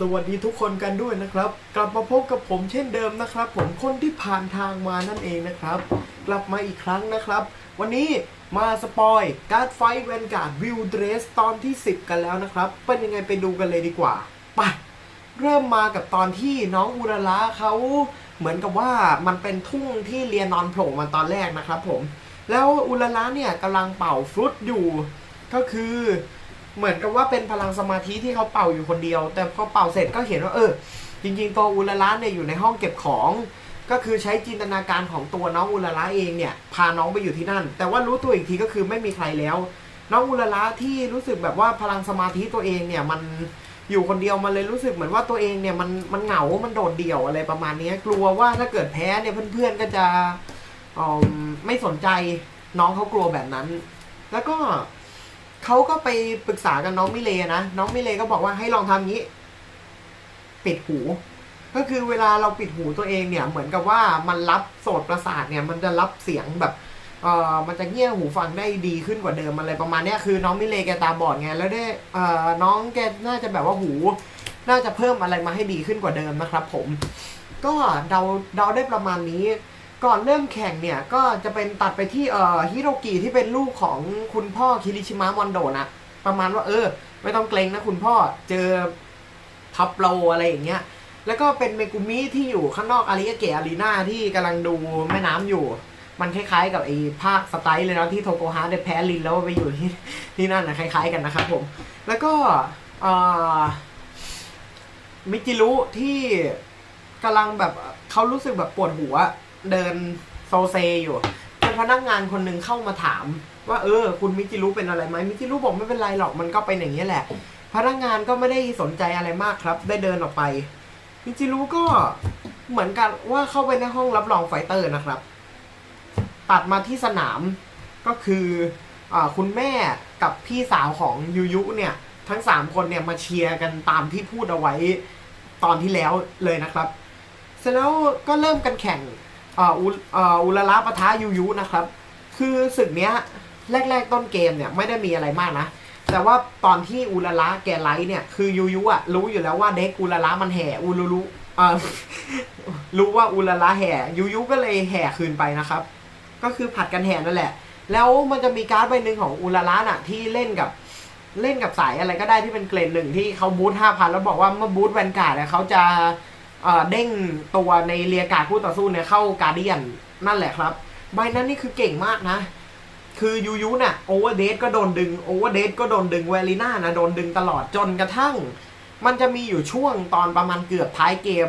สวัสดีทุกคนกันด้วยนะครับ กลับมาพบกับผมเช่นเดิมนะครับ ผมคนที่ผ่านทางมานั่นเองนะครับ กลับมาอีกครั้งนะครับ วันนี้มาสปอยการ์ดไฟแวนการ์ดวิวเดรสตอนที่ 10 กันแล้วนะครับ เป็นยังไงไปดูกันเลยดีกว่าไปเริ่มมากับตอนที่น้องอุระละเขาเหมือนกับว่ามันเป็นทุ่งที่เรียนนอนโผล่มาตอนแรกนะครับผม แล้วอุระละเนี่ยกำลังเป่าฟรุตอยู่ ก็คือ เหมือนกับว่าเป็นพลังสมาธิที่เขาเป่าอยู่คนเดียว แต่พอเป่าเสร็จก็เห็นว่าเออ จริงๆตัวอุลาระเนี่ยอยู่ในห้องเก็บของ ก็คือใช้จินตนาการของตัวน้องอุลาระเองเนี่ย พาน้องไปอยู่ที่นั่น แต่ว่ารู้ตัวอีกทีก็คือไม่มีใครแล้ว น้องอุลาระที่รู้สึกแบบว่าพลังสมาธิตัวเองเนี่ยมันอยู่คนเดียวมันเลยรู้สึกเหมือนว่าตัวเองเนี่ยมันมันเหงา มันโดดเดี่ยวอะไรประมาณนี้กลัวว่าถ้าเกิดแพ้เนี่ยเพื่อนๆก็จะอืมไม่สนใจน้องเขากลัวแบบนั้น แล้วก็ เขาก็ไปปรึกษากับน้องมิเลนะ น้องมิเลก็บอกว่าให้ลองทำงี้ ปิดหู ก็คือเวลาเราปิดหูตัวเองเนี่ย เหมือนกับว่ามันรับโสตประสาทเนี่ย มันจะรับเสียงแบบเอ่อมันจะเงี่ยหูฟังได้ดีขึ้นกว่าเดิมอะไรประมาณนี้คือน้องมิเลแกตาบอดไงแล้วได้เอ่อน้องแกน่าจะแบบว่าหู น่าจะเพิ่มอะไรมาให้ดีขึ้นกว่าเดิมนะครับ ผม ก็เดาเดาได้ประมาณนี้ ก่อนเริ่มแข่งเนี่ย ก็จะเป็นตัดไปที่เอ่อฮิโรกิที่เป็นลูกของคุณพ่อคิริชิมะมอนโดนะ ประมาณว่าเออ ไม่ต้องเกรงนะคุณพ่อเจอท็อปโปรอะไรอย่างเงี้ย แล้วก็เป็นเมกุมิที่อยู่ข้างนอกอาริยาเกะอารีนาที่กำลังดูแม่น้ำอยู่ มันคล้ายๆกับไอ้ภาคสไตล์เลยนะที่โทโกฮาได้แพ้ลินแล้วไปอยู่ที่ที่นั่นนะคล้าย ๆ กันนะครับผม แล้วก็เอ่อมิจิรุที่กำลังแบบเขารู้สึกแบบปวดหัว เดินโซเซอยู่เป็นพนักงานคนหนึ่งเข้ามาถาม ว่าเออ คุณมิจิรุเป็นอะไรไหมมิจิรุบอกไม่เป็นไรหรอกมันก็เป็นอย่างนี้แหละ พนักงานก็ไม่ได้สนใจอะไรมากครับ ได้เดินออกไปมิจิรุก็เหมือนกันว่าเข้าไปในห้องรับรองไฟเตอร์นะครับ ตัดมาที่สนามก็คืออคุณแม่กับพี่สาวของยูยุเนี่ย ทั้งสามคนเนี่ยมาเชียร์กันตามที่พูดเอาไว้ตอนที่แล้วเลยนะครับ เสร็จแล้วก็เริ่มกันแข่ง อ่าอุอ่าอุละปะทะยูยุนะครับ คือศึกเนี้ยแรก ๆ ต้นเกมเนี่ยไม่ได้มีอะไรมากนะ แต่ว่าตอนที่อุลาระแกไลท์เนี่ยคือยูยุอะรู้อยู่แล้วว่าเด็กอุลาระมันแห่อุลุรุอ่อรู้ว่าอุลาระแห่ยูยุก็เลยแห่คืนไปนะครับ ก็คือผัดกันแห่นั่นแหละ แล้วมันจะมีการ์ดใบหนึ่งของอุลาระน่ะที่เล่นกับเล่นกับสายอะไรก็ได้ที่เป็นเกรดหนึ่งที่เขาบูทห้าพันแล้วบอกว่าเมื่อบูทแวนการ์ดเขาจะ เด้งตัวในเรียกาคู่ต่อสู้เนี่ยเข้าการเดียนนั่นแหละครับ ใบนั้นนี่คือเก่งมากนะ คือยูยูน่ะโอเวอร์เดทก็โดนดึงโอเวอร์เดทก็โดนดึงเวลิน่านะโดนดึงตลอดจนกระทั่ง มันจะมีอยู่ช่วงตอนประมาณเกือบท้ายเกม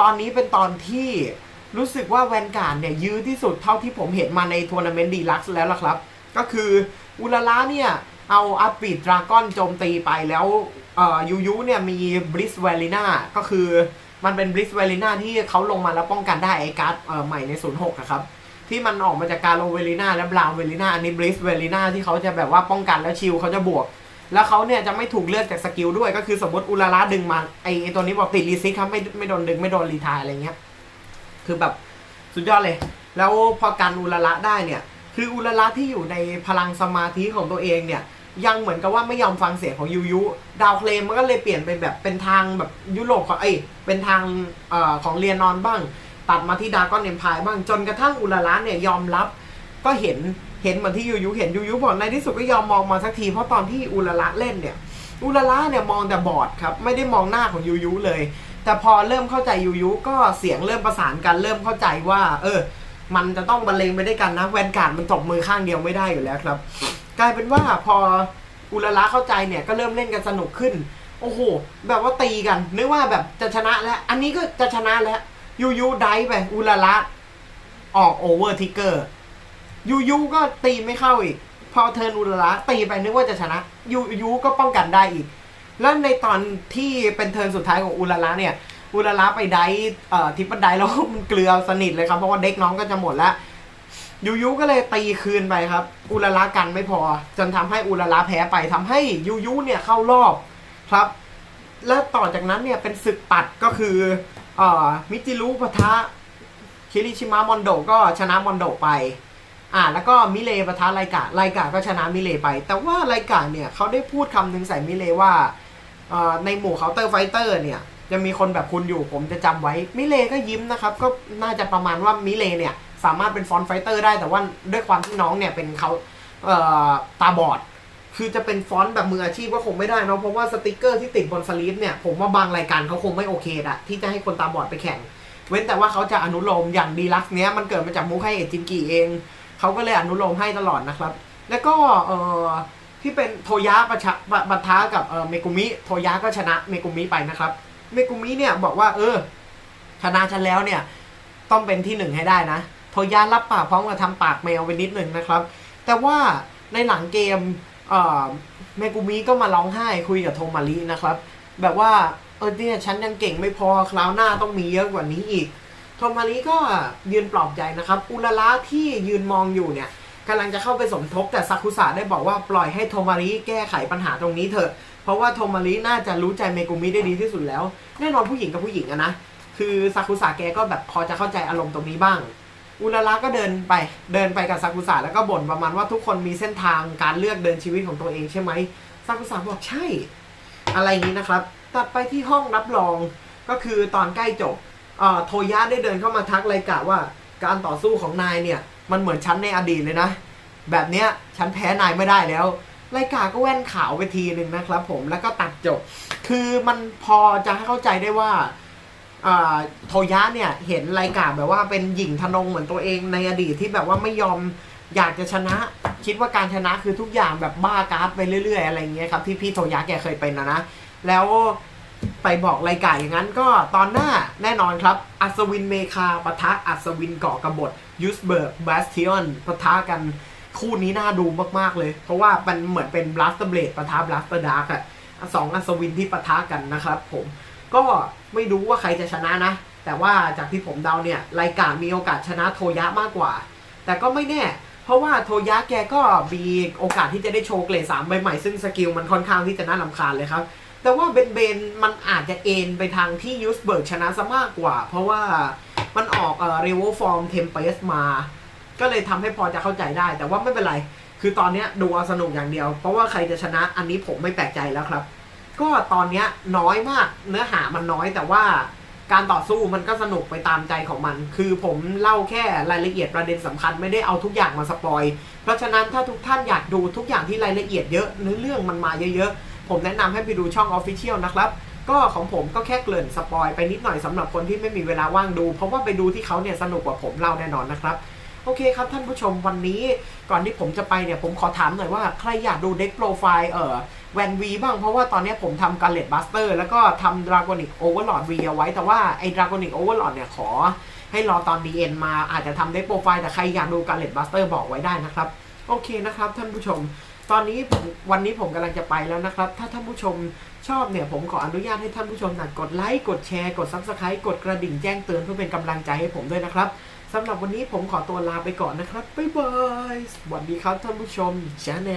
ตอนนี้เป็นตอนที่รู้สึกว่าแวนการ์ดเนี่ยยื้อที่สุดเท่าที่ผมเห็นมาในทัวร์นาเมนต์ดีลักซ์แล้วล่ะครับ ก็คืออุลาเนี่ยเอาอัพปีดดราก้อนโจมตีไปแล้วยูยูเนี่ยมีบริสเวลิน่าก็คือ มันเป็นบริสเวลิน่าที่เขาลงมาแล้วป้องกันได้ไอ้การ์ดใหม่ใน 06นะครับที่มันออกมาจากการโลเวลิน่าและบราวเวลิน่าอันนี้บริสเวลิน่าที่เขาจะแบบว่าป้องกันแล้วชิลเขาจะบวก แล้วเขาเนี่ยจะไม่ถูกเลือกจากสกิลด้วย ก็คือสมมติอุลาระดึงมาไอ้ไอตัวนี้บอกติดรีซิกครับไม่ไม่โดนดึงไม่โดนรีทายอะไรเงี้ยคือแบบสุดยอดเลย แล้วพอกันอุลาระได้เนี่ย คืออุลาระที่อยู่ในพลังสมาธิของตัวเองเนี่ย ยังเหมือนกับว่าไม่ยอมฟังเสียงของยูยุ ดาวเคลมมันก็เลยเปลี่ยนเป็นแบบเป็นทางแบบยุโรปของเอ้ยเป็นทางเอ่อของเรียนนอนบ้าง ตัดมาที่ดากอนเอ็มพายบ้างจนกระทั่งอุลาระเนี่ยยอมรับ ก็เห็นเห็นเหมือนที่ยูยุเห็นยูยุบอกในที่สุดก็ยอมมองมาสักทีเพราะตอนที่อุลาระเล่นเนี่ยอุลาระเนี่ยมองแต่บอร์ดครับไม่ได้มองหน้าของยูยุเลย แต่พอเริ่มเข้าใจยูยุก็เสียงเริ่มประสานกันเริ่มเข้าใจว่า เออ มันจะต้องบรรเลงไปด้วยกันนะแวนการ์ดมันตบมือข้างเดียวไม่ได้อยู่แล้วครับ กลายเป็นว่าพออุลาระเข้าใจเนี่ยก็เริ่มเล่นกันสนุกขึ้น โอ้โห แบบว่าตีกัน นึกว่าแบบจะชนะแล้ว อันนี้ก็จะชนะแล้วยูยูไดฟ์ไปอุลาระออกโอเวอร์ทิกเกอร์ยูยูก็ตีไม่เข้าอีก พอเทิร์นอุลาระตีไปนึกว่าจะชนะยูยูก็ป้องกันได้อีก แล้วในตอนที่เป็นเทิร์นสุดท้ายของอุลาระเนี่ยอุลาระไปไดฟ์ทิปเปิลไดฟ์แล้วมันเกลือสนิทเลยครับเพราะว่าเด็กน้องก็จะหมดแล้ว ยูยูก็เลยตีคืนไปครับ อุลาระกันไม่พอ จนทำให้อุลาระแพ้ไปทำให้ยูยูเนี่ยเข้ารอบครับ และต่อจากนั้นเนี่ยเป็นศึกตัดก็คืออมิจิรุปะทะคิริชิมะมอนโดก็ชนะมอนโดไป อ่า แล้วก็มิเลปะทะไลกะไลกะก็ชนะมิเลไป แต่ว่าไลกะเนี่ยเขาได้พูดคำหนึ่งใส่มิเลว่าในหมู่เคาน์เตอร์ไฟเตอร์เนี่ยจะมีคนแบบคุณอยู่ผมจะจำไว้มิเลก็ยิ้มนะครับ ก็น่าจะประมาณว่ามิเลเนี่ย สามารถเป็นฟอนต์ไฟเตอร์ได้แต่ว่าด้วยความที่น้องเนี่ยเป็นเขาเตาบอด คือจะเป็นฟอนต์แบบมืออาชีพก็คงไม่ได้เนะเพราะว่าสติกเกอร์ที่ติดบนสลีปเนี่ยผมว่าบางรายการเขาคงไม่โอเคอะที่จะให้คนตาบอดไปแข่ง เว้นแต่ว่าเขาจะอนุโลมอย่างดีลักซ์เนี้ยมันเกิดมาจากมูคไคเอจินกิเองเขาก็เลยอนุโลมให้ตลอดนะครับ แล้วก็เอ่อที่เป็นโทยะประชะปะปะทะกับเอ่อเมกุมิโทยะก็ชนะเมกุมิไปนะครับเมกุมิเนี่ยบอกว่าเออชนะฉันแล้วเนี่ย ต้องเป็นที่หนึ่งให้ได้นะ โทยะรับปากพร้อมกับทำปากแมวไปนิดหนึ่งนะครับ แต่ว่าในหลังเกมเมกุมิก็มาร้องไห้คุยกับโทมารินะครับ แบบว่าเออเนี่ยฉันยังเก่งไม่พอคราวหน้าต้องมีเยอะกว่านี้อีกโทมาริก็ยืนปลอบใจนะครับ อุลาระที่ยืนมองอยู่เนี่ยกำลังจะเข้าไปสมทบแต่ซากุสะได้บอกว่าปล่อยให้โทมาริแก้ไขปัญหาตรงนี้เถอะ เพราะว่าโทมาริน่าจะรู้ใจเมกุมิได้ดีที่สุดแล้ว แน่นอนผู้หญิงกับผู้หญิงอะนะ คือซากุสะแกก็แบบพอจะเข้าใจอารมณ์ตรงนี้บ้าง อุลาระก็เดินไปเดินไปกับซากุสะแล้วก็บ่นประมาณว่าทุกคนมีเส้นทางการเลือกเดินชีวิตของตัวเองใช่ไหมซากุสะบอกใช่ อะไรนี้นะครับ ตัดไปที่ห้องรับรองก็คือตอนใกล้จบโทยะได้เดินเข้ามาทักไลกะว่า การต่อสู้ของนายเนี่ย มันเหมือนฉันในอดีตเลยนะ แบบเนี้ยฉันแพ้นายไม่ได้แล้วไลกาก็แว่นขาวไปทีหนึ่งนะครับผมแล้วก็ตัดจบ คือมันพอจะให้เข้าใจได้ว่า โทยะเนี่ยเห็นไลกาแบบว่าเป็นหญิงทนงเหมือนตัวเองในอดีตที่แบบว่าไม่ยอมอยากจะชนะ คิดว่าการชนะคือทุกอย่างแบบบ้าการ์ดไปเรื่อย ๆ อะไรเงี้ยครับที่พี่โทยะแกเคยเป็นนะนะแล้วไปบอกไลกาอย่างนั้นก็ตอนหน้าแน่นอนครับ อัศวินเมคาปะทะอัศวินเกาะกบฏยูสเบิร์กบาสติออนปะทะกันคู่นี้น่าดูมากๆเลย เพราะว่ามันเหมือนเป็นบลัสเตอร์เบลดปะทะบลัสเตอร์ดาร์กอะสองอัศวินที่ปะทะกันนะครับผม ก็ไม่รู้ว่าใครจะชนะนะ แต่ว่าจากที่ผมเดาเนี่ยไลการมีโอกาสชนะโทยะมากกว่า แต่ก็ไม่แน่ เพราะว่าโทยะแกก็มีโอกาสที่จะได้โชว์เกรดสามใบใหม่ซึ่งสกิลมันค่อนข้างที่จะน่าลำคาญเลยครับ แต่ว่าเบนเบนมันอาจจะเอ็นไปทางที่ยูสเบิร์กชนะซะมากกว่า เพราะว่ามันออกเอ่อเรเวลฟอร์มเทมเพสมา ก็เลยทำให้พอจะเข้าใจได้ แต่ว่าไม่เป็นไร คือตอนเนี้ยดูเอาสนุกอย่างเดียว เพราะว่าใครจะชนะอันนี้ผมไม่แปลกใจแล้วครับ ก็ตอนเนี้ยน้อยมากเนื้อหามันน้อยแต่ว่าการต่อสู้มันก็สนุกไปตามใจของมัน คือผมเล่าแค่รายละเอียดประเด็นสำคัญไม่ได้เอาทุกอย่างมาสปอย เพราะฉะนั้นถ้าทุกท่านอยากดูทุกอย่างที่รายละเอียดเยอะเนื้อเรื่องมันมาเยอะๆ ผมแนะนำให้ไปดูช่อง Official นะครับ ก็ของผมก็แค่เกริ่นสปอยไปนิดหน่อยสำหรับคนที่ไม่มีเวลาว่างดู เพราะว่าไปดูที่เขาเนี่ยสนุกกว่าผมเล่าแน่นอนนะครับโอเคครับท่านผู้ชมวันนี้ก่อนที่ผมจะไปเนี่ยผมขอถามหน่อยว่าใครอยากดูเด็กโปรไฟล์เอ่อ แวนวีบ้าง เพราะว่าตอนนี้ผมทำการเลดบัสเตอร์แล้วก็ทำดรา g o นิกโอเวอร์ลอดวีเอาไว้ แต่ว่าไอ้ดรา g o นิกโอเวอร์ลอดเนี่ยขอให้รอตอน DN มาอาจจะทำเด็กโปรไฟล์ แต่ใครอยากดูการเลดบัสเตอร์บอกไว้ได้นะครับ โอเคนะครับท่านผู้ชม ตอนนี้วันนี้ผมกำลังจะไปแล้วนะครับ ถ้าท่านผู้ชมชอบเนี่ยผมขออนุญาตให้ท่านผู้ชมนะกดไลค์กดแชร์กด Subscribe กดกระดิ่งแจ้งเตือนเพื่อเป็นกำลังใจให้ผมด้วยนะครับสำหรับวันนี้ผมขอตัวลาไปก่อนนะครับบ๊ายบายสวัสดีครับท่านผู้ชมชาแน